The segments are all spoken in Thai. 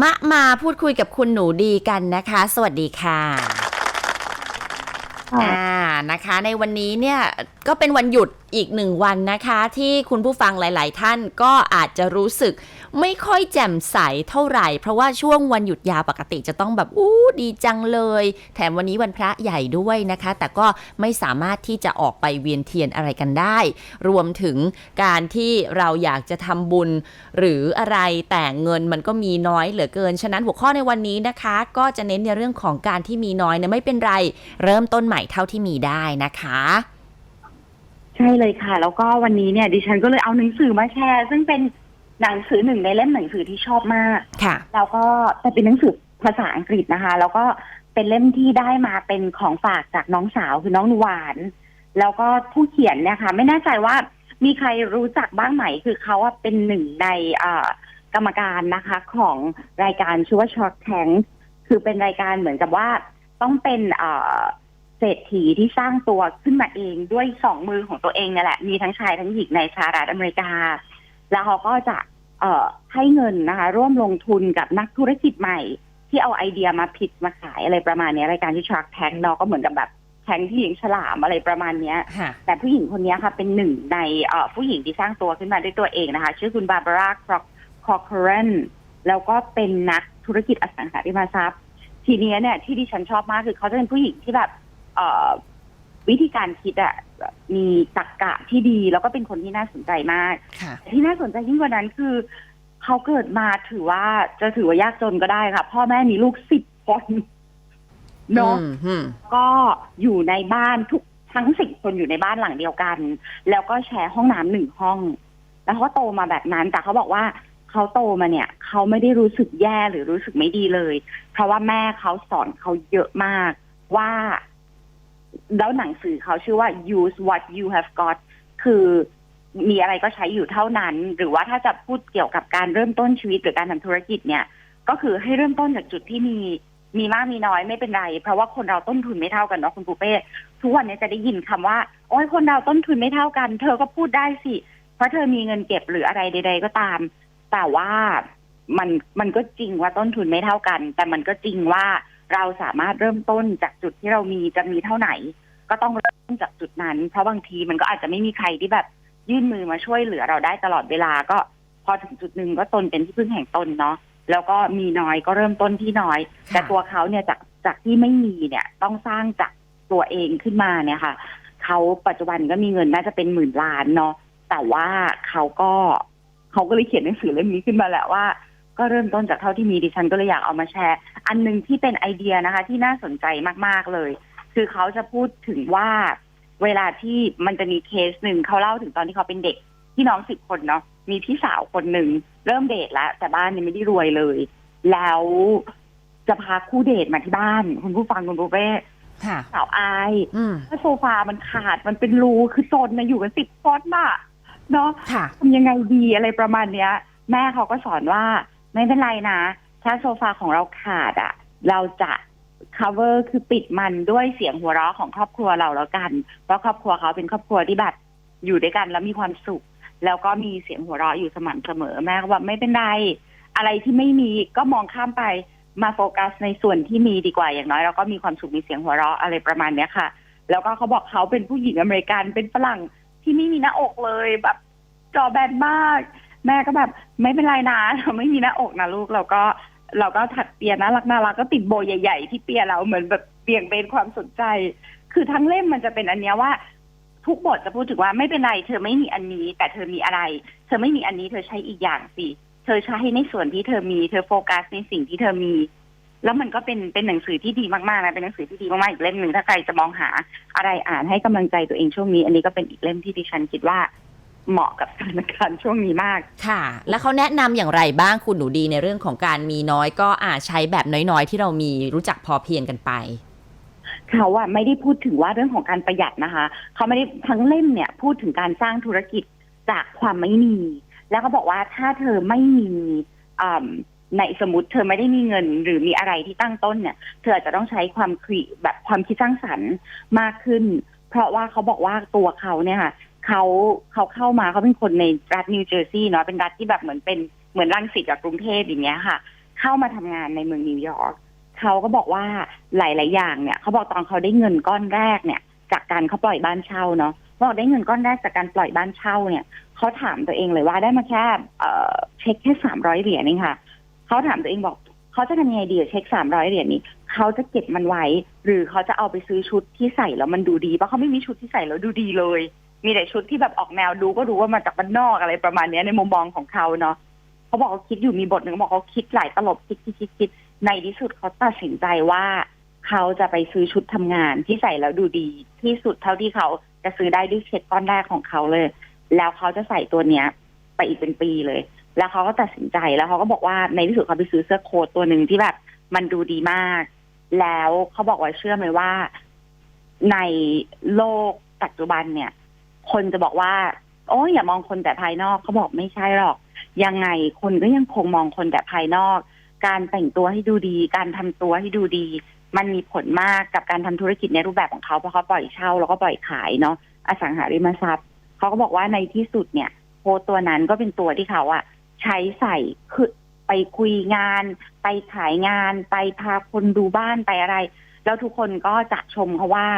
มะมาพูดคุยกับคุณหนูดีกันนะคะ สวัสดีค่ะค่ะอ่านะคะ ในวันนี้เนี่ยก็เป็นวันหยุดอีกหนึ่งวันนะคะ ที่คุณผู้ฟังหลาย ๆ ท่านก็อาจจะรู้สึกไม่ค่อยแจ่มใสเท่าไหร่ เพราะว่าช่วงวันหยุดยาวปกติจะต้องแบบอู้ดีจังเลย แถมวันนี้วันพระใหญ่ด้วยนะคะ แต่ก็ไม่สามารถที่จะออกไปเวียนเทียนอะไรกันได้ รวมถึงการที่เราอยากจะทำบุญ หรืออะไรแต่เงินมันก็มีน้อยเหลือเกินฉะนั้นหัวข้อในวันนี้นะคะ ก็จะเน้นในเรื่องของการที่มีน้อยเนี่ยไม่เป็นไร เริ่มต้นใหม่เท่าที่มีได้นะคะ ใช่เลยค่ะ แล้วก็วันนี้เนี่ย ดิฉันก็เลยเอาหนังสือมาแชร์ ซึ่งเป็นหนังสือหนึ่งในเล่มหนังสือที่ชอบมาก ค่ะ แล้วก็แต่เป็นหนังสือภาษาอังกฤษนะคะ แล้วก็เป็นเล่มที่ได้มาเป็นของฝากจากน้องสาวคือน้องนวาน แล้วก็ผู้เขียนเนี่ยค่ะไม่แน่ใจว่ามีใครรู้จักบ้างไหม คือเขาอะเป็นหนึ่งในเอ่อกรรมการนะคะของรายการชื่อว่า Shark Tank คือเป็นรายการเหมือนกับว่าต้องเป็น เอ่อเศรษฐีที่สร้างตัวขึ้นมาเองด้วยสองมือของตัวเองเนี่ยแหละ มีทั้งชายทั้งหญิงในสหรัฐอเมริกา แล้วเขาก็จะเอ่อให้เงินนะคะ ร่วมลงทุนกับนักธุรกิจใหม่ ที่เอาไอเดียมาผิดมาขายอะไรประมาณเนี้ยรายการที่ Shark Tank เนาะก็เหมือนกับแบบแทงที่หญิงฉลามอะไรประมาณเนี้ยค่ะแต่ผู้หญิงคนนี้ค่ะ เป็นหนึ่งในเอ่อผู้หญิงที่สร้างตัวขึ้นมาด้วยตัวเองนะคะ ชื่อคุณบาบาร่าคอร์คอรนแล้วก็เป็นนักธุรกิจอสังหาริมทรัพย์ ทีเนี้ยเนี่ยที่ดิฉันชอบมากคือเขาจะเป็นผู้หญิงที่แบบเอ่อ วิธีการคิดอะมีตรรกะที่ดีแล้วก็เป็นคนที่น่าสนใจมากค่ะแต่ที่น่าสนใจยิ่งกว่านั้นคือ เขาเกิดมาถือว่าจะถือว่ายากจนก็ได้ค่ะ พ่อแม่มีลูกสิบคนเนาะอืมอืมก็อยู่ในบ้านทุกทั้งสิบคนอยู่ในบ้านหลังเดียวกัน แล้วก็แชร์ห้องน้ำหนึ่งห้อง แล้วเขาก็โตมาแบบนั้น แต่เขาบอกว่าเขาโตมาเนี่ย เขาไม่ได้รู้สึกแย่หรือรู้สึกไม่ดีเลย เพราะว่าแม่เขาสอนเขาเยอะมากว่า แล้วหนังสือเขาชื่อว่า use what you have got คือมีอะไรก็ใช้อยู่เท่านั้น หรือว่าถ้าจะพูดเกี่ยวกับการเริ่มต้นชีวิตหรือการทำธุรกิจเนี่ย ก็คือให้เริ่มต้นจากจุดที่มีมีมากมีน้อยไม่เป็นไร เพราะว่าคนเราต้นทุนไม่เท่ากันเนาะคุณปูเป้ทุกวันนี้จะได้ยินคำว่า โอ้ยคนเราต้นทุนไม่เท่ากัน เธอก็พูดได้สิ เพราะเธอมีเงินเก็บหรืออะไรใด ๆ ก็ตาม แต่ว่ามันมันก็จริงว่าต้นทุนไม่เท่ากัน แต่มันก็จริงว่า เราสามารถเริ่มต้นจากจุดที่เรามีจะมีเท่าไหร่ ก็ต้องเริ่มต้นจากจุดนั้น เพราะบางทีมันก็อาจจะไม่มีใครที่แบบยื่นมือมาช่วยเหลือเราได้ตลอดเวลาก็พอถึงจุดหนึ่งก็ตนเป็นที่พึ่งแห่งตนเนาะแล้วก็มีน้อยก็เริ่มต้นที่น้อยค่ะแต่ตัวเขาเนี่ยจากจากที่ไม่มีเนี่ยต้องสร้างจากตัวเองขึ้นมาเนี่ยค่ะเขาปัจจุบันก็มีเงินน่าจะเป็นหมื่นล้านเนาะแต่ว่าเขาก็เขาก็เลยเขียนหนังสือเล่มนี้ขึ้นมาแหละว่า ก็เริ่มต้นจากเท่าที่มีดิฉันก็เลยอยากเอามาแชร์ อันหนึ่งที่เป็นไอเดียนะคะ ที่น่าสนใจมากๆเลย คือเขาจะพูดถึงว่า เวลาที่มันจะมีเคสหนึ่งเขาเล่าถึงตอนที่เขาเป็นเด็กพี่น้องสิบคนเนาะมีพี่สาวคนหนึ่งเริ่มเดทแล้วแต่บ้านยังไม่ได้รวยเลย แล้วจะพาคู่เดทมาที่บ้าน คุณผู้ฟังคุณปูเป้ค่ะสาวอายอืมถ้าโซฟามันขาดมันเป็นรูคือโซนนะอยู่กันสิบคนน่ะเนาะค่ะทำยังไงดีอะไรประมาณเนี้ย แม่เขาก็สอนว่า ไม่เป็นไรนะ ถ้าโซฟาของเราขาดอะ่ะ เราจะ cover คือปิดมันด้วยเสียงหัวเราะของครอบครัวเราแล้วกัน เพราะครอบครัวเขาเป็นครอบครัวที่แบบอยู่ด้วยกันแล้วมีความสุข แล้วก็มีเสียงหัวเราะอยู่สม่ำเสมอแม่ก็บอกไม่เป็นไร อะไรที่ไม่มีก็มองข้ามไปมาโฟกัสในส่วนที่มีดีกว่าอย่างน้อยเราก็มีความสุขมีเสียงหัวเราะอะไรประมาณเนี้ยค่ะ แล้วก็เขาบอกเขาเป็นผู้หญิงอเมริกันเป็นฝรั่งที่ไม่มีหน้าอกเลยแบบจอแบนมาก แม่ก็แบบไม่เป็นไรนะเราไม่มีหน้าอกนะลูกเราก็เราก็ถักเปียน่ารักน่ารักก็ติดโบใหญ่ ๆ ที่เปียเราเหมือนแบบเบี่ยงเบนความสนใจ คือทั้งเล่มมันจะเป็นอันเนี้ยว่า ทุกบทจะพูดถึงว่าไม่เป็นไร เธอไม่มีอันนี้ แต่เธอมีอะไร เธอไม่มีอันนี้เธอใช้อีกอย่างสิเธอใช้ในส่วนที่เธอมีเธอโฟกัสในสิ่งที่เธอมี แล้วมันก็เป็นเป็นหนังสือที่ดีมากๆนะเป็นหนังสือที่ดีมากๆอีกเล่มหนึ่งถ้าใครจะมองหาอะไรอ่านให้กำลังใจตัวเองช่วงนี้ อันนี้ก็เป็นอีกเล่มที่ดิฉันคิดว่า เหมาะกับสถานการณ์ช่วงนี้มาก ค่ะ แล้วเขาแนะนำอย่างไรบ้างคุณหนูดีในเรื่องของการมีน้อยก็อาจใช้แบบน้อยๆ ที่เรามีรู้จักพอเพียงกันไป เขาอะไม่ได้พูดถึงว่าเรื่องของการประหยัดนะคะ เขาไม่ได้ทั้งเล่มเนี่ย พูดถึงการสร้างธุรกิจจากความไม่มี แล้วก็บอกว่าถ้าเธอไม่มีอ่ำในสมมติเธอไม่ได้มีเงิน หรือมีอะไรที่ตั้งต้นเนี่ย เธออาจจะต้องใช้ความครีแบบความคิดสร้างสรรค์มากขึ้น เพราะว่าเขาบอกว่าตัวเขาเนี่ยค่ะ เขาเขาเข้ามาเขาเป็นคนในรัฐนิวเจอร์ซีย์เนาะเป็นรัฐที่แบบเหมือนเป็นเหมือนรังสิตกับกรุงเทพอย่างเงี้ยค่ะ เข้ามาทำงานในเมืองนิวยอร์กเขาก็บอกว่าหลาย ๆ อย่างเนี่ยเขาบอกตอนเขาได้เงินก้อนแรกเนี่ย จากการเขาปล่อยบ้านเช่าเนาะบอกได้เงินก้อนแรกจากการปล่อยบ้านเช่าเนี่ยเขาถามตัวเองเลยว่าได้มาแค่เอ่อเช็คแค่สามร้อยเหรียญเองค่ะเขาถามตัวเองบอกเขาจะทำยังไงดีเช็คสามร้อยเหรียญนี้เขาจะเก็บมันไว้ หรือเขาจะเอาไปซื้อชุดที่ใส่แล้วมันดูดีเพราะเขาไม่มีชุดที่ใส่แล้วดูดีเลย มีแต่ชุดที่แบบออกแนวดูก็รู้ว่ามาจากบ้านนอกอะไรประมาณเนี้ยในมุมมองของเขาเนาะเขาบอกเขาคิดอยู่มีบทหนึ่งบอกเขาคิดหลายตลบคิดคิดคิดคิดในที่สุดเขาตัดสินใจว่าเขาจะไปซื้อชุดทำงานที่ใส่แล้วดูดี ที่สุดเท่าที่เขาจะซื้อได้ด้วยเช็คก้อนแรกของเขาเลย แล้วเขาจะใส่ตัวเนี้ย ไปอีกเป็นปีเลย แล้วเขาก็ตัดสินใจแล้วเขาก็บอกว่าในที่สุดเขาไปซื้อเสื้อโค้ทตัวหนึ่งที่แบบมันดูดีมาก แล้วเขาบอกว่าเชื่อไหมว่า ในโลกปัจจุบันเนี่ย คนจะบอกว่าโอ้ยอย่ามองคนแต่ภายนอกเขาบอกไม่ใช่หรอก ยังไงคนก็ยังคงมองคนแต่ภายนอก การแต่งตัวให้ดูดี การทำตัวให้ดูดี มันมีผลมากกับการทำธุรกิจในรูปแบบของเขาเพราะเขาปล่อยเช่าแล้วก็ปล่อยขายเนาะอสังหาริมทรัพย์เขาก็บอกว่าในที่สุดเนี่ยโพตัวนั้นก็เป็นตัวที่เขาอะใช้ใส่คือไปคุยงาน ไปขายงาน ไปพาคนดูบ้านไปอะไร แล้วทุกคนก็จะชมเขาว่า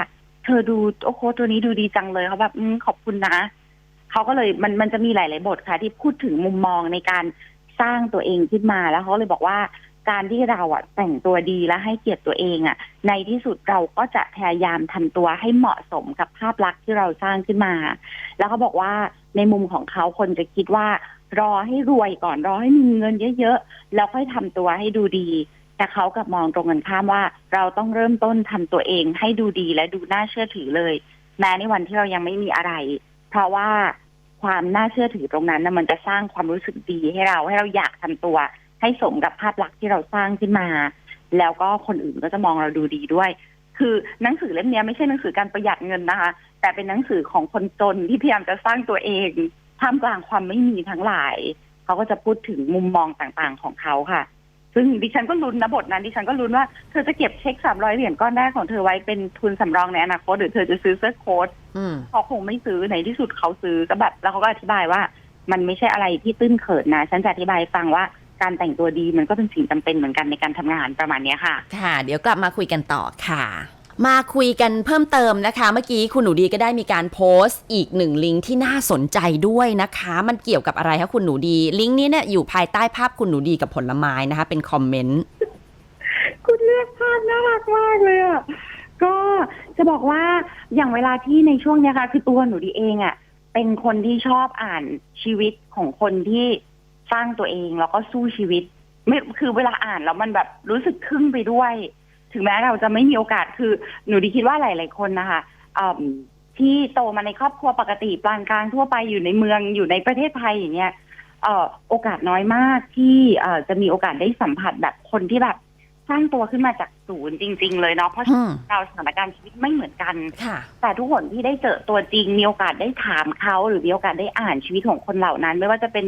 เธอดูโอ้โหตัวนี้ดูดีจังเลยเขาแบบอืมขอบคุณนะเขาก็เลยมันมันจะมีหลาย ๆ บทค่ะ ที่พูดถึงมุมมองในการสร้างตัวเองขึ้นมาแล้วเขาเลยบอกว่าการที่เราอะแต่งตัวดีและให้เกียรติตัวเองอะ ในที่สุดเราก็จะพยายามทำตัวให้เหมาะสมกับภาพลักษณ์ที่เราสร้างขึ้นมา แล้วเขาบอกว่าในมุมของเขาคนจะคิดว่ารอให้รวยก่อนรอให้มีเงินเยอะๆแล้วค่อยทำตัวให้ดูดี แต่เขากลับมองตรงกันข้ามว่า เราต้องเริ่มต้นทำตัวเองให้ดูดีและดูน่าเชื่อถือเลย แม้ในวันที่เรายังไม่มีอะไร เพราะว่าความน่าเชื่อถือตรงนั้นนะมันจะสร้างความรู้สึกดีให้เราให้เราอยากทำตัว ให้สมกับภาพลักษณ์ที่เราสร้างขึ้นมา แล้วก็คนอื่นก็จะมองเราดูดีด้วย คือหนังสือเล่มนี้ไม่ใช่หนังสือการประหยัดเงินนะคะ แต่เป็นหนังสือของคนจนที่พยายามจะสร้างตัวเองท่ามกลางความไม่มีทั้งหลาย เขาก็จะพูดถึงมุมมองต่างๆของเขาค่ะ ซึ่งดิฉันก็ลุ้นนะบทนั้นดิฉันก็ลุ้นว่าเธอจะเก็บเช็คสามร้อยเหรียญก้อนแรกของเธอไว้เป็นทุนสำรองในอนาคตหรือเธอจะซื้อเสื้อโค้ทอืมเขาคงไม่ซื้อในที่สุดเขาซื้อก็แบบแล้วเขาก็อธิบายว่า มันไม่ใช่อะไรที่ตื้นเขินนะฉันจะอธิบายให้ฟังว่าการแต่งตัวดีมันก็เป็นสิ่งจำเป็นเหมือนกันในการทำงานประมาณเนี้ยค่ะ ค่ะ เดี๋ยวกลับมาคุยกันต่อค่ะ มาคุยกันเพิ่มเติมนะคะ เมื่อกี้คุณหนูดีก็ได้มีการโพสต์อีกหนึ่งลิงก์ที่น่าสนใจด้วยนะคะ มันเกี่ยวกับอะไรคะคุณหนูดี ลิงก์นี้เนี่ยอยู่ภายใต้ภาพคุณหนูดีกับผลไม้นะคะ เป็นคอมเมนต์คุณเลือกภาพน่ารักมากเลยอะก็จะบอกว่าอย่างเวลาที่ในช่วงนี้ค่ะ คือตัวหนูดีเองอะเป็นคนที่ชอบอ่านชีวิตของคนที่สร้างตัวเองแล้วก็สู้ชีวิตไม่คือเวลาอ่านแล้วมันแบบรู้สึกครึ่งไปด้วย ถึงแม้เราจะไม่มีโอกาสคือหนูดีคิดว่าหลาย ๆ คนนะคะอืมที่โตมาในครอบครัวปกติปานกลางทั่วไปอยู่ในเมืองอยู่ในประเทศไทยอย่างเงี้ยเอ่อโอกาสน้อยมากที่เอ่อจะมีโอกาสได้สัมผัสแบบคนที่แบบสร้างตัวขึ้นมาจากศูนย์จริง ๆ เลยเนาะเพราะอืมเราสถานการณ์ชีวิตไม่เหมือนกันค่ะแต่ทุกคนที่ได้เจอตัวจริง มีโอกาสได้ถามเขาหรือมีโอกาสได้อ่านชีวิตของคนเหล่านั้น ไม่ว่าจะเป็น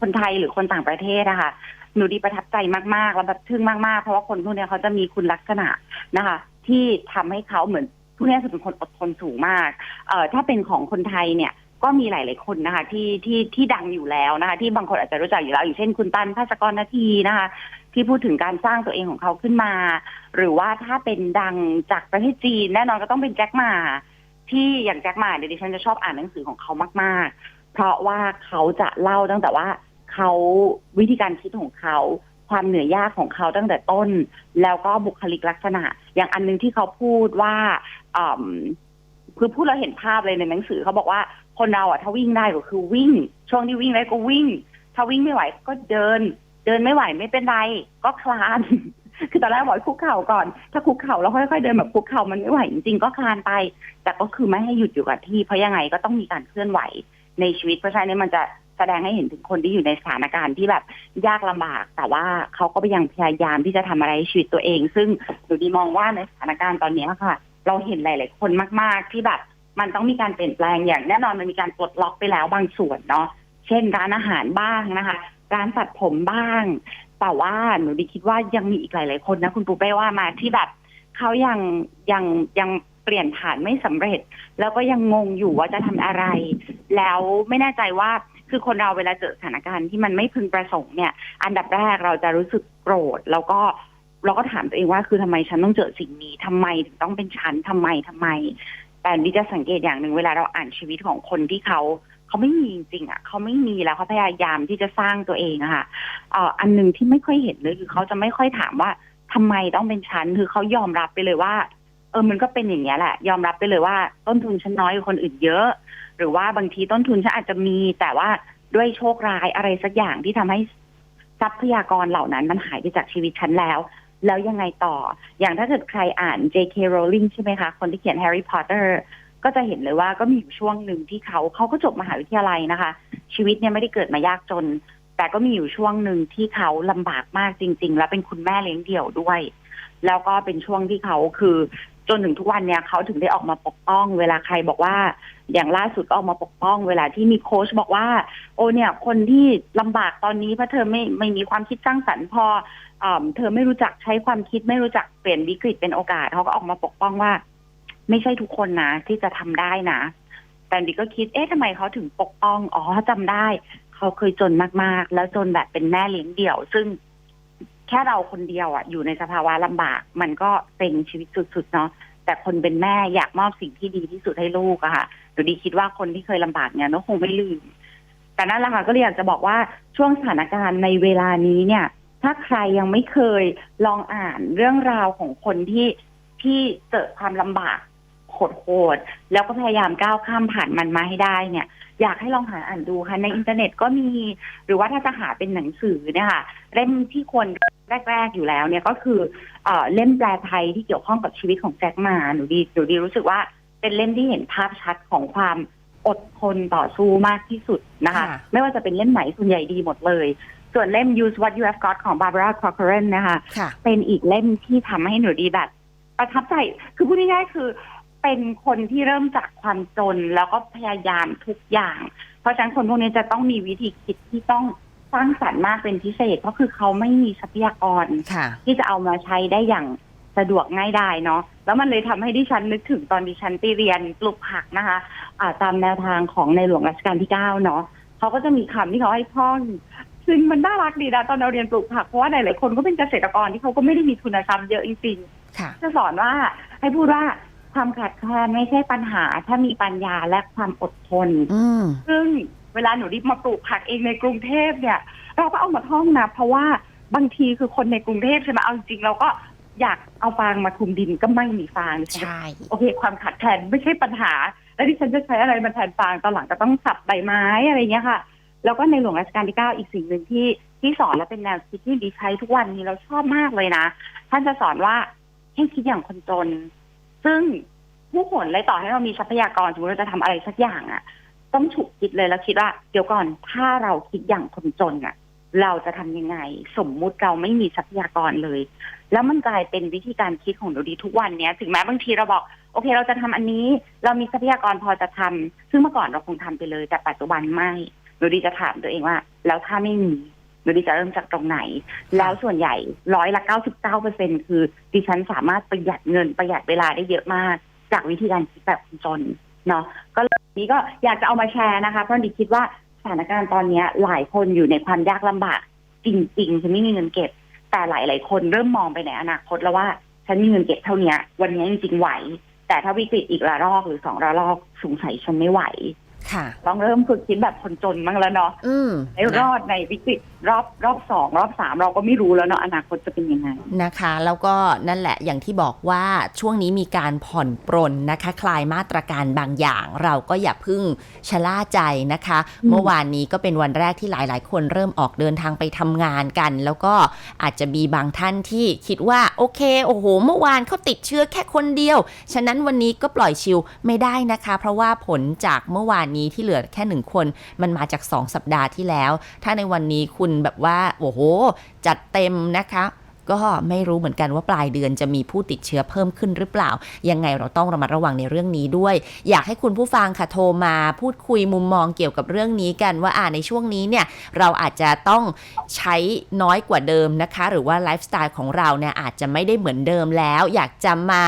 คนไทยหรือคนต่างประเทศอะค่ะ หนูดีประทับใจมากๆ แล้วแบบทึ่งมากๆ เพราะว่าคนพวกเนี้ยเขาจะมีคุณลักษณะนะคะ ที่ทำให้เขาเหมือนพวกนี้จะเป็นคนอดทนสูงมากเอ่อถ้าเป็นของคนไทยเนี่ยก็มีหลาย ๆ คนนะคะ ที่ที่ที่ดังอยู่แล้วนะคะ ที่บางคนอาจจะรู้จักอยู่แล้ว อย่างเช่นคุณตันภาสกรนาทีนะคะ ที่พูดถึงการสร้างตัวเองของเขาขึ้นมา หรือว่าถ้าเป็นดังจากประเทศจีนแน่นอนก็ต้องเป็นแจ็คหมาที่อย่างแจ็คหมาเนี่ยวดิฉันจะชอบอ่านหนังสือของเขามาก ๆ เพราะว่าเขาจะเล่าตั้งแต่ว่า เขาวิธีการคิดของเขา ความเหนื่อยยากของเขาตั้งแต่ต้น แล้วก็บุคลิกลักษณะ อย่างอันหนึงที่เขาพูดว่าคือพูดแล้วเห็นภาพเลยในหนังสือเขาบอกว่าคนเราอะถ้าวิ่งได้ก็คือวิ่ง ช่วงที่วิ่งได้ก็วิ่ง ถ้าวิ่งไม่ไหวก็เดิน เดินไม่ไหวไม่เป็นไร ก็คลาน คือตอนแรกบอกคุกเข่าก่อน ถ้าคุกเข่าแล้วค่อยๆเดินแบบคุกเข่ามันไม่ไหวจริงๆก็คลานไป แต่ก็คือไม่ให้หยุดอยู่กับที่ เพราะยังไงก็ต้องมีการเคลื่อนไหวในชีวิตเพราะฉะนั้นมันจะ แสดงให้เห็นถึงคนที่อยู่ในสถานการณ์ที่แบบยากลำบาก แต่ว่าเขาก็ยังพยายามที่จะทำอะไรให้ชีวิตตัวเอง ซึ่งหนูดีมองว่าในสถานการณ์ตอนนี้ค่ะ เราเห็นหลาย ๆ คนมาก ๆ ที่แบบมันต้องมีการเปลี่ยนแปลงอย่างแน่นอนมันมีการปลดล็อกไปแล้วบางส่วนเนาะเช่นร้านอาหารบ้างนะคะ ร้านตัดผมบ้าง แต่ว่าหนูดีคิดว่ายังมีอีกหลาย ๆ คนนะคุณปูเป้ว่ามาที่แบบเขายังยังยังเปลี่ยนผ่านไม่สำเร็จ แล้วก็ยังงงอยู่ว่าจะทำอะไร แล้วไม่แน่ใจว่า คือคนเราเวลาเจอสถานการณ์ที่มันไม่พึงประสงค์เนี่ย อันดับแรกเราจะรู้สึกโกรธแล้วก็เราก็ถามตัวเองว่าคือทำไมฉันต้องเจอสิ่งนี้ทำไมถึงต้องเป็นฉันทำไมทำไม แต่ดิจะสังเกตอย่างหนึ่งเวลาเราอ่านชีวิตของคนที่เขาเขาไม่มีจริงๆอะเขาไม่มีแล้วเขาพยายามที่จะสร้างตัวเองอะค่ะเอ่ออันหนึ่งที่ไม่ค่อยเห็นเลยคือเขาจะไม่ค่อยถามว่าทำไมต้องเป็นฉันคือเขายอมรับไปเลยว่า เออมันก็เป็นอย่างนี้ยแหละ ยอมรับไปเลยว่า ต้นทุนฉันน้อยกว่าคนอื่นเยอะ หรือว่าบางทีต้นทุนฉันอาจจะมี แต่ว่าด้วยโชคร้ายอะไรสักอย่างที่ทำให้ทรัพยากรเหล่านั้นมันหายไปจากชีวิตฉันแล้ว แล้วยังไงต่อ อย่างถ้าเกิดใครอ่าน J.K. Rowling ใช่ไหมคะ คนที่เขียน Harry Potter ก็จะเห็นเลยว่าก็มีอยู่ช่วงหนึ่งที่เขาเขาก็จบมหาวิทยาลัยนะคะ ชีวิตเนี่ยไม่ได้เกิดมายากจน แต่ก็มีอยู่ช่วงหนึ่งที่เขาลำบากมากจริง ๆ แล้วเป็นคุณแม่เลี้ยงเดี่ยวด้วย แล้วก็เป็นช่วงที่เขาคือ จนถึงทุกวันเนี่ยเขาถึงได้ออกมาปกป้อง เวลาใครบอกว่า อย่างล่าสุดก็ออกมาปกป้อง เวลาที่มีโค้ชบอกว่า โอ้เนี่ยคนที่ลำบากตอนนี้เพราะเธอไม่ไม่มีความคิดสร้างสรรค์พอเอเธอไม่รู้จักใช้ความคิดไม่รู้จักเปลี่ยนวิกฤตเป็นโอกาสเขาก็ออกมาปกป้องว่า ไม่ใช่ทุกคนนะที่จะทำได้นะแต่ดิก็คิดเอ๊ะทำไมเขาถึงปกป้องอ๋อจำได้ เขาเคยจนมากๆ แล้วจนแบบเป็นแม่เลี้ยงเดี่ยว ซึ่ง แค่เราคนเดียวอะอยู่ในสภาวะลำบาก มันก็เซ็งชีวิตสุดๆเนาะแต่คนเป็นแม่อยากมอบสิ่งที่ดีที่สุดให้ลูกอะค่ะหนูดีคิดว่าคนที่เคยลำบากเนี่ยก็คงไม่ลืม แต่นั่นแหละค่ะก็เลยอยากจะบอกว่าช่วงสถานการณ์ในเวลานี้เนี่ย ถ้าใครยังไม่เคยลองอ่านเรื่องราวของคนที่ที่เจอความลำบากโหดๆแล้วก็พยายามก้าวข้ามผ่านมันมาให้ได้เนี่ย อยากให้ลองหาอ่านดูค่ะในอินเทอร์เน็ตก็มี หรือว่าถ้าจะหาเป็นหนังสือเนี่ยค่ะเล่มที่ควร แรก ๆ อยู่แล้วเนี่ยก็คือเอ่อเล่มแปลไทยที่เกี่ยวข้องกับชีวิตของแจ็คหมาหนูดีหนูดีรู้สึกว่าเป็นเล่มที่เห็นภาพชัดของความอดทนต่อสู้มากที่สุดนะคะ ค่ะ ไม่ว่าจะเป็นเล่มไหนส่วนใหญ่ดีหมดเลย ส่วนเล่ม Use What You Have Got ของ Barbara Corcoran นะคะ ค่ะ เป็นอีกเล่มที่ทำให้หนูดีแบบประทับใจ คือพูดง่ายๆคือ เป็นคนที่เริ่มจากความจนแล้วก็พยายามทุกอย่าง เพราะฉะนั้นคนพวกนี้จะต้องมีวิธีคิดที่ต้อง สร้างสรรค์มากเป็นพิเศษ เพราะคือเขาไม่มีทรัพยากร ค่ะที่จะเอามาใช้ได้อย่างสะดวกง่ายดายเนาะแล้วมันเลยทำให้ดิฉันนึกถึงตอนดิฉันไปเรียนปลูกผักนะคะอ่าตามแนวทางของในหลวงรัชกาลที่เก้าเนาะเขาก็จะมีคำที่เขาให้ท่องซึ่งมันน่ารักดีนะตอนเราเรียนปลูกผักเพราะว่าหลายๆคนก็เป็นเกษตรกรที่เขาก็ไม่ได้มีทุนทรัพย์เยอะจริงๆค่ะจะสอนว่าให้พูดว่าความขาดแคลนไม่ใช่ปัญหา ถ้ามีปัญญาและความอดทน อืมซึ่ง เวลาหนูดิบมาปลูกผักเองในกรุงเทพเนี่ย เราก็เอามาท่องนะ เพราะว่าบางทีคือคนในกรุงเทพใช่ไหมเอาจริงๆเราก็อยากเอาฟางมาคลุมดินก็ไม่มีฟางใช่โอเค ความขาดแคลนไม่ใช่ปัญหา แล้วที่ฉันจะใช้อะไรมาแทนฟางตอนหลังก็ต้องสับใบไม้อะไรเงี้ยค่ะ แล้วก็ในหลวงรัชกาลที่เก้าอีกสิ่งหนึ่งที่ที่สอนและเป็นแนวคิดที่ดีใช้ทุกวันนี้เราชอบมากเลยนะ ท่านจะสอนว่าให้คิดอย่างคนจน ซึ่งผู้คนเลยต่อให้เรามีทรัพยากรสมมติเราจะทำอะไรสักอย่างอะ่ะ ต้องฉุกคิดเลยแล้วคิดว่า เดี๋ยวก่อนถ้าเราคิดอย่างคนจนอะ่ะเราจะทำยังไง สมมุติเราไม่มีทรัพยากรเลย แล้วมันกลายเป็นวิธีการคิดของหนูดีทุกวันเนี้ย ถึงแม้บางทีเราบอก โอเค เราจะทำอันนี้ เรามีทรัพยากรพอจะทำซึ่งเมื่อก่อนเราคงทำไปเลย แต่ปัจจุบันไม่หนูดีจะถามตัวเองว่า แล้วถ้าไม่มีหนูดีจะเริ่มจากตรงไหน แล้วส่วนใหญ่ร้อยละเก้าสิบเก้าเปอร์เซ็นคือดิฉันสามารถประหยัดเงินประหยัดเวลาได้เยอะมาก จากวิธีการคิดแบบคนจน เนาะก็เลยนี้ก็อยากจะเอามาแชร์นะคะ เพราะดิคิดว่าสถานการณ์ตอนนี้หลายคนอยู่ในความยากลำบาก จริงๆฉันไม่มีเงินเก็บ แต่หลาย ๆ คนเริ่มมองไปในอนาคตแล้วว่าฉันมีเงินเก็บเท่านี้วันนี้จริงๆไหว แต่ถ้าวิกฤตอีกระลอกหรือสองระลอกสงสัยฉันไม่ไหว ค่ะ ต้องเริ่มฝึกคิดแบบคนจนมั้งแล้วเนาะอืมไอ้รอดในวิกฤตรอบรอบสองรอบสามเราก็ไม่รู้แล้วเนาะอนาคตจะเป็นยังไงนะคะ แล้วก็นั่นแหละอย่างที่บอกว่าช่วงนี้มีการผ่อนปรนนะคะ คลายมาตรการบางอย่าง เราก็อย่าเพึ่งชะล่าใจนะคะอืมเมื่อวานนี้ก็เป็นวันแรกที่หลาย ๆ คนเริ่มออกเดินทางไปทำงานกัน แล้วก็อาจจะมีบางท่านที่คิดว่าโอเคโอ้โห เมื่อวานเขาติดเชื้อแค่คนเดียว ฉะนั้นวันนี้ก็ปล่อยชิลไม่ได้นะคะ เพราะว่าผลจากเมื่อวานนี้ที่เหลือแค่หนึ่งคน มันมาจาก 2 สัปดาห์ที่แล้ว ถ้าในวันนี้คุณแบบว่า โอ้โห จัดเต็มนะคะ ก็ไม่รู้เหมือนกันว่าปลายเดือนจะมีผู้ติดเชื้อเพิ่มขึ้นหรือเปล่า ยังไงเราต้องระมัดระวังในเรื่องนี้ด้วย อยากให้คุณผู้ฟังค่ะโทรมาพูดคุยมุมมองเกี่ยวกับเรื่องนี้กันว่าอ่าในช่วงนี้เนี่ยเราอาจจะต้องใช้น้อยกว่าเดิมนะคะ หรือว่าไลฟ์สไตล์ของเราเนี่ยอาจจะไม่ได้เหมือนเดิมแล้ว อยากจะมา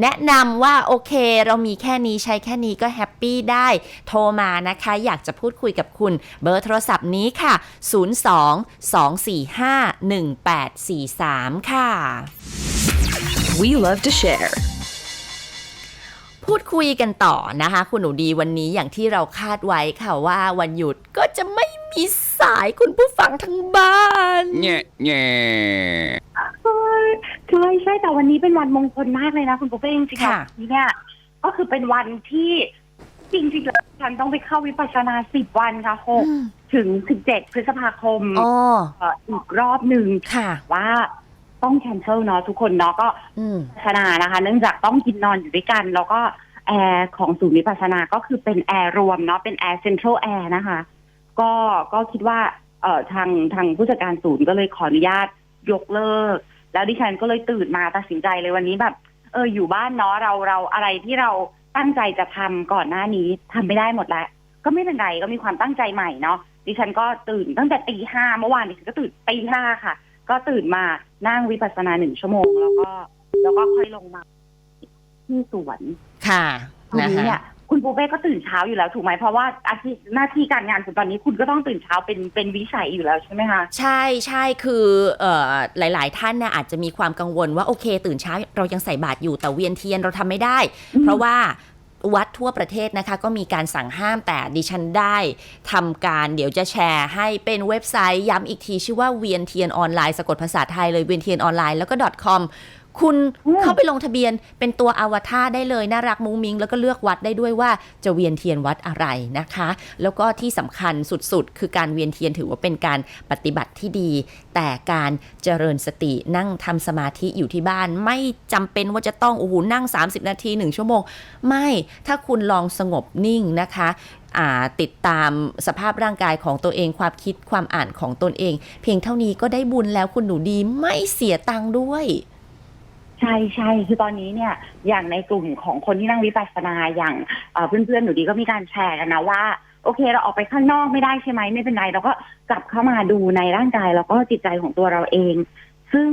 แนะนำว่าโอเค เรามีแค่นี้ใช้แค่นี้ก็แฮปปี้ได้ โทรมานะคะ อยากจะพูดคุยกับคุณเบอร์โทรศัพท์นี้ค่ะ 02 245 1843ค่ะ We love to share. พูดคุยกันต่อนะคะ คุณหนูดีวันนี้อย่างที่เราคาดไว้ค่ะว่าวันหยุดก็จะไม่มีสายคุณผู้ฟังทั้งบ้าน Nhẹ nhẹ. เฮ้ยใช่ใช่แต่วันนี้เป็นวันมงคลมากเลยนะ คุณปุ๊กเป้จริงๆค่ะวันนี้เนี่ย ก็คือเป็นวันที่จริงๆแล้วฉันต้องไปเข้าวิปัสสนาสิบวันค่ะหกถึงสิบเจ็ดพฤษภาคมอ๋อเอ่ออีกรอบหนึ่งค่ะ ว่า ต้องแคนเซิลเนาะทุกคนเนาะก็อืมวิปัสสนานะคะ เนื่องจากต้องกินนอนอยู่ด้วยกัน แล้วก็แอร์ของศูนย์วิปัสสนาก็คือเป็นแอร์รวมเนาะเป็นแอร์เซ็นทรัลแอร์นะคะ ก็ก็คิดว่าเอ่อทางทางผู้จัดการศูนย์ก็เลยขออนุญาตยกเลิก แล้วดิฉันก็เลยตื่นมาตัดสินใจเลยวันนี้แบบ เอออยู่บ้านเนาะเราเราอะไรที่เราตั้งใจจะทำก่อนหน้านี้ทำไม่ได้หมดแล้ว ก็ไม่เป็นไรก็มีความตั้งใจใหม่เนาะดิฉันก็ตื่นตั้งแต่ตีห้าเมื่อวานดิฉันก็ตื่นตีห้าค่ะ ก็ตื่นมานั่งวิปัสสนาหนึ่งชั่วโมง แล้วก็แล้วก็ค่อยลงมาที่สวนค่ะตรงนะนี้คะเนี่ยคุณปูเป้ก็ตื่นเช้าอยู่แล้วถูกไหมเพราะว่าอาชีพหน้าที่การงานคุณตอนนี้คุณก็ต้องตื่นเช้าเป็นเป็นวิสัยอยู่แล้วใช่ไหมคะใช่ใช่คือเอ่อหลาย ๆ ท่านเนี่ยอาจจะมีความกังวลว่าโอเค ตื่นเช้าเรายังใส่บาตรอยู่แต่เวียนเทียนเราทำไม่ได้อืมเพราะว่า วัดทั่วประเทศนะคะก็มีการสั่งห้ามแต่ดิฉันได้ทำการเดี๋ยวจะแชร์ให้เป็นเว็บไซต์ย้ำอีกทีชื่อว่าเวียนเทียนออนไลน์สะกดภาษาไทยเลยเวียนเทียนออนไลน์แล้วก็ .com คุณอืมเข้าไปลงทะเบียนเป็นตัวอวตารได้เลย น่ารักมุ้งมิ้งแล้วก็เลือกวัดได้ด้วยว่าจะเวียนเทียนวัดอะไรนะคะ แล้วก็ที่สำคัญสุดๆ คือการเวียนเทียนถือว่าเป็นการปฏิบัติที่ดี แต่การเจริญสตินั่งทำสมาธิอยู่ที่บ้าน ไม่จำเป็นว่าจะต้องโอ้โหนั่ง 30 นาที 1 ชั่วโมง ไม่ถ้าคุณลองสงบนิ่งนะคะอ่าติดตามสภาพร่างกายของตัวเองความคิดความอ่านของตนเอง เพียงเท่านี้ก็ได้บุญแล้วคุณหนูดีไม่เสียตังค์ด้วย ใช่ใช่คือตอนนี้เนี่ยอย่างในกลุ่มของคนที่นั่งวิปัสสนาอย่างเพื่อนๆหนูดีก็มีการแชร์กันนะว่า โอเคเราออกไปข้างนอกไม่ได้ใช่ไหมไม่เป็นไรเราก็กลับเข้ามาดูในร่างกายแล้วก็จิตใจของตัวเราเอง ซึ่ง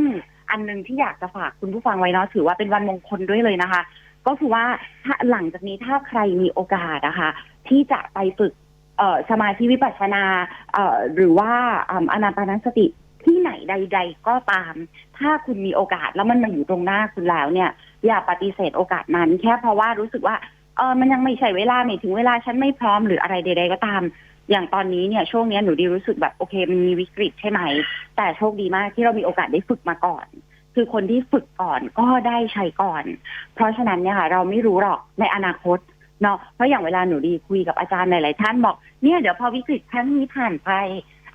อันหนึงที่อยากจะฝากคุณผู้ฟังไว้เนาะถือว่าเป็นวันมงคลด้วยเลยนะคะ ก็คือว่าถ้าหลังจากนี้ถ้าใครมีโอกาสนะคะ ที่จะไปฝึกสมาธิวิปัสสนาหรือว่าอนาปานสติ ที่ไหนใด ๆ ก็ตาม ถ้าคุณมีโอกาสแล้วมันมาอยู่ตรงหน้าคุณแล้วเนี่ย อย่าปฏิเสธโอกาสนั้น แค่เพราะว่ารู้สึกว่าเออมันยังไม่ใช่เวลาไม่ถึงเวลาฉันไม่พร้อมหรืออะไรใด ๆ ก็ตาม อย่างตอนนี้เนี่ยช่วงนี้หนูดีรู้สึกแบบโอเคมันมีวิกฤตใช่ไหม แต่โชคดีมากที่เรามีโอกาสได้ฝึกมาก่อน คือคนที่ฝึกก่อนก็ได้ใช้ก่อน เพราะฉะนั้นเนี่ยค่ะ เราไม่รู้หรอกในอนาคตเนาะเพราะอย่างเวลาหนูดีคุยกับอาจารย์หลายๆท่านบอกเนี่ยเดี๋ยวพอวิกฤตครั้งนี้ผ่านไป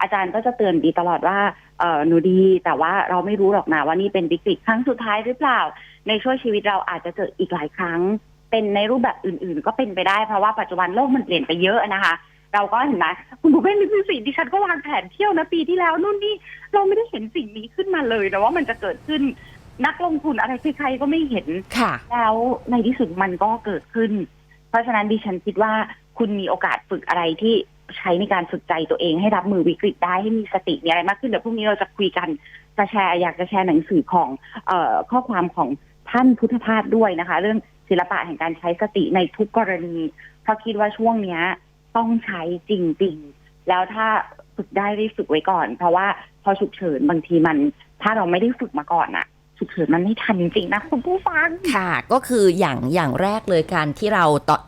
อาจารย์ก็จะเตือนดีตลอดว่าเออหนูดี แต่ว่าเราไม่รู้หรอกนะว่านี่เป็นวิกฤตครั้งสุดท้ายหรือเปล่า ในช่วงชีวิตเราอาจจะเจออีกหลายครั้ง เป็นในรูปแบบอื่น ๆ ก็เป็นไปได้เพราะว่าปัจจุบันโลกมันเปลี่ยนไปเยอะนะคะ เราก็เห็นไหมคุณผู้เป็นคือสิ่งดิฉันก็วางแผนเที่ยวนะปีที่แล้วนู่นนี่เราไม่ได้เห็นสิ่งนี้ขึ้นมาเลยนะว่ามันจะเกิดขึ้นนักลงทุนอะไรใครๆก็ไม่เห็นค่ะ แล้วในที่สุดมันก็เกิดขึ้น เพราะฉะนั้นดิฉันคิดว่าคุณมีโอกาสฝึกอะไรที่ ใช้ในการฝึกใจตัวเองให้รับมือวิกฤตได้ให้มีสติมีอะไรมากขึ้นเดี๋ยวพรุ่งนี้เราจะคุยกันจะแชร์อยากจะแชร์หนังสือของเอ่อข้อความของท่านพุทธทาสด้วยนะคะ เรื่องศิลปะแห่งการใช้สติในทุกกรณี เพราะคิดว่าช่วงเนี้ยต้องใช้จริง ๆ แล้วถ้าฝึกได้ได้ฝึกไว้ก่อน เพราะว่าพอฉุกเฉินบางทีมัน ถ้าเราไม่ได้ฝึกมาก่อนอะฉุกเฉินมันไม่ทันจริงๆนะคุณผู้ฟัง ค่ะ ก็คืออย่างอย่างแรกเลยการที่เราต่อ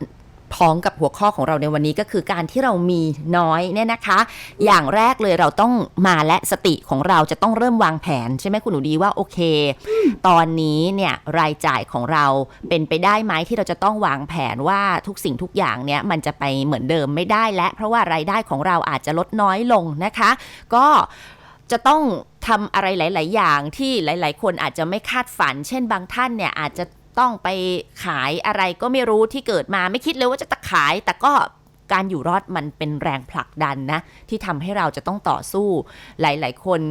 พ้องกับหัวข้อของเราในวันนี้ก็คือการที่เรามีน้อยเนี่ยนะคะ อย่างแรกเลยเราต้องมาและสติของเราจะต้องเริ่มวางแผน ใช่ไหมคุณหนูดีว่าโอเค ตอนนี้เนี่ยรายจ่ายของเราเป็นไปได้ไหมที่เราจะต้องวางแผนว่าทุกสิ่งทุกอย่างเนี่ยมันจะไปเหมือนเดิมไม่ได้และ เพราะว่ารายได้ของเราอาจจะลดน้อยลงนะคะ ก็จะต้องทำอะไรหลาย ๆ อย่างที่หลาย ๆ คนอาจจะไม่คาดฝัน เช่นบางท่านเนี่ยอาจจะ ต้องไปขายอะไรก็ไม่รู้ที่เกิดมาไม่คิดเลยว่าจะขาย แต่ก็การอยู่รอดมันเป็นแรงผลักดันนะ ที่ทำให้เราจะต้องต่อสู้หลาย ๆ คน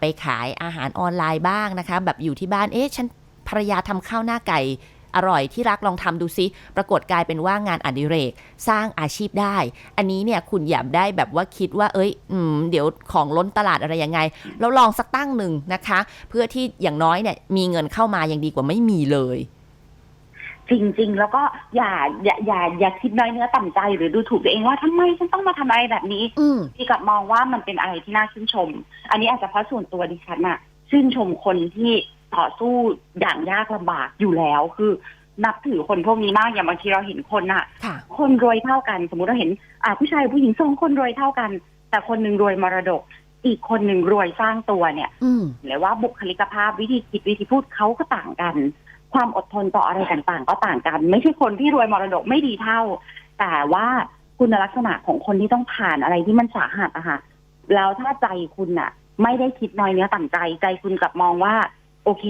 ไปขายอาหารออนไลน์บ้างนะคะ แบบอยู่ที่บ้านเอ๊ะฉันภรรยาทำข้าวหน้าไก่อร่อยที่รักลองทำดูซิปรากฏกลายเป็นว่างานอดิเรก สร้างอาชีพได้ อันนี้เนี่ยคุณอย่าได้แบบว่าคิดว่า เอ้ยอืมเดี๋ยวของล้นตลาดอะไรยังไง เราลองสักตั้งหนึ่งนะคะ เพื่อที่อย่างน้อยเนี่ยมีเงินเข้ามายังดีกว่าไม่มีเลย จริง ๆ แล้วก็อย่าอย่าอย่าอย่าคิดน้อยเนื้อต่ำใจหรือดูถูกตัวเองว่าทำไมฉันต้องมาทำอะไรแบบนี้อืม พี่กลับมองว่ามันเป็นอะไรที่น่าชื่นชม อันนี้อาจจะเพราะส่วนตัวดิฉันอะชื่นชมคนที่ต่อสู้อย่างยากลำบากอยู่แล้ว คือ นับถือคนพวกนี้มากอย่างบางทีเราเห็นคนอะ ค่ะ คนรวยเท่ากัน สมมุติเราเห็นอ่าผู้ชายกับผู้หญิงสองคนรวยเท่ากัน แต่คนหนึ่งรวยมรดก อีกคนหนึ่งรวยสร้างตัวเนี่ยอืม หรือว่าบุคลิกภาพวิธีคิดวิธีพูดเขาก็ต่างกัน ความอดทนต่ออะไรต่างๆ ก็ต่างกัน ไม่ใช่คนที่รวยมรดกไม่ดีเท่า แต่ว่าคุณลักษณะของคนที่ต้องผ่านอะไรที่มันสาหัสอะค่ะแล้วถ้าใจคุณอะไม่ได้คิดน้อยเนื้อต่ำใจใจคุณกลับมองว่า โอเค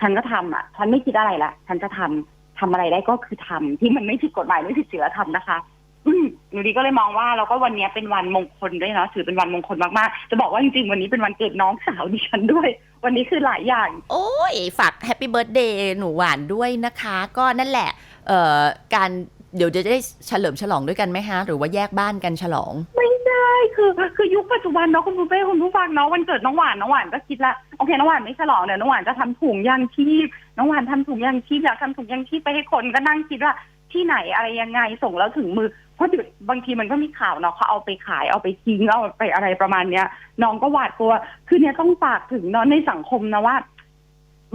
ฉันก็ทำอะฉันไม่คิดอะไรละฉันจะทำทำอะไรได้ก็คือทำที่มันไม่ผิดกฎหมายไม่ผิดศีลธรรมนะคะ อืมหนูดีก็เลยมองว่าเราก็วันนี้เป็นวันมงคลด้วยเนาะถือเป็นวันมงคลมากๆ จะบอกว่าจริงๆ วันนี้เป็นวันเกิดน้องสาวดิฉันด้วย วันนี้คือหลายอย่าง โอ้ยฝากแฮปปี้เบิร์ดเดย์หนูหวานด้วยนะคะ ก็นั่นแหละ เอ่อการเดี๋ยวจะได้เฉลิมฉลองด้วยกันไหมฮะ หรือว่าแยกบ้านกันฉลอง ไม่ได้คือ คือยุคปัจจุบันเนาะคุณผู้เป้คุณผู้ฟังเนาะวันเกิดน้องหวานน้องหวานก็คิดละโอเคน้องหวานไม่ฉลองเดี๋ยวน้องหวานจะทำถุงยางชีพน้องหวานทำถุงยางชีพอยากทำถุงยางชีพไปให้คนก็นั่งคิดว่าที่ไหนอะไรยังไงส่งแล้วถึงมือเพ ราะเดี๋ยวบางทีมันก็มีข่าวเนาะเขาเอาไปขายเอาไปทิ้งเอาไปอะไรประมาณเนี้ยน้องก็หวาดกลัว คือเนี่ยต้องฝากถึงเนาะในสังคมนะว่า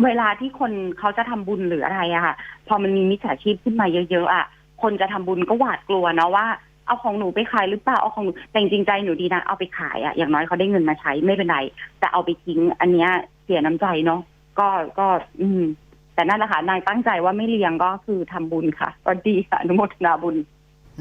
เวลาที่คนเขาจะทำบุญหรืออะไรอะค่ะ พอมันมีมิจฉาชีพขึ้นมาเยอะๆอะคนจะทำบุญก็หวาดกลัวเนาะว่าเอาของหนูไปขายหรือเปล่าเอาของหนูแต่จริงใจหนูดีนะเอาไปขายอะอย่างน้อยเขาได้เงินมาใช้ไม่เป็นไรแต่เอาไปทิ้ง อันเนี้ยเสียน้ำใจเนาะก็ก็ อืม แต่นั่นแหละค่ะนายตั้งใจว่าไม่เลี้ยงก็คือทำบุญค่ะ ก็ดีค่ะอนุโมทนาบุญ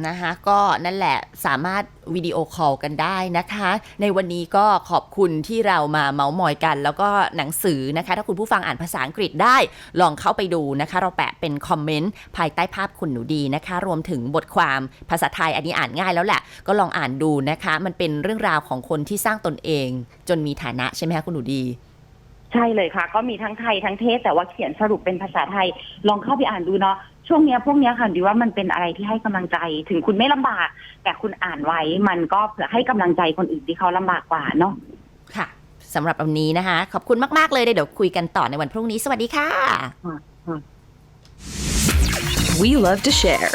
นะคะก็นั่นแหละสามารถวิดีโอคอลกันได้นะคะ ในวันนี้ก็ขอบคุณที่เรามาเมาส์มอยกัน แล้วก็หนังสือนะคะ ถ้าคุณผู้ฟังอ่านภาษาอังกฤษได้ ลองเข้าไปดูนะคะ เราแปะเป็นคอมเมนต์ภายใต้ภาพคุณหนูดีนะคะ รวมถึงบทความภาษาไทยอันนี้อ่านง่ายแล้วแหละ ก็ลองอ่านดูนะคะ มันเป็นเรื่องราวของคนที่สร้างตนเอง จนมีฐานะใช่ไหมคะคุณหนูดีใช่เลยค่ะ ก็มีทั้งไทยทั้งเทศแต่ว่าเขียนสรุปเป็นภาษาไทย ลองเข้าไปอ่านดูเนาะ ช่วงเนี้ยพวกเนี้ยค่ะดีว่ามันเป็นอะไรที่ให้กำลังใจถึงคุณไม่ลำบาก แต่คุณอ่านไว้มันก็เผื่อให้กำลังใจคนอื่นที่เขาลำบากกว่าเนาะค่ะสำหรับวันนี้นะคะ ขอบคุณมาก ๆ เลยเดี๋ยวคุยกันต่อในวันพรุ่งนี้สวัสดีค่ะ We love to share.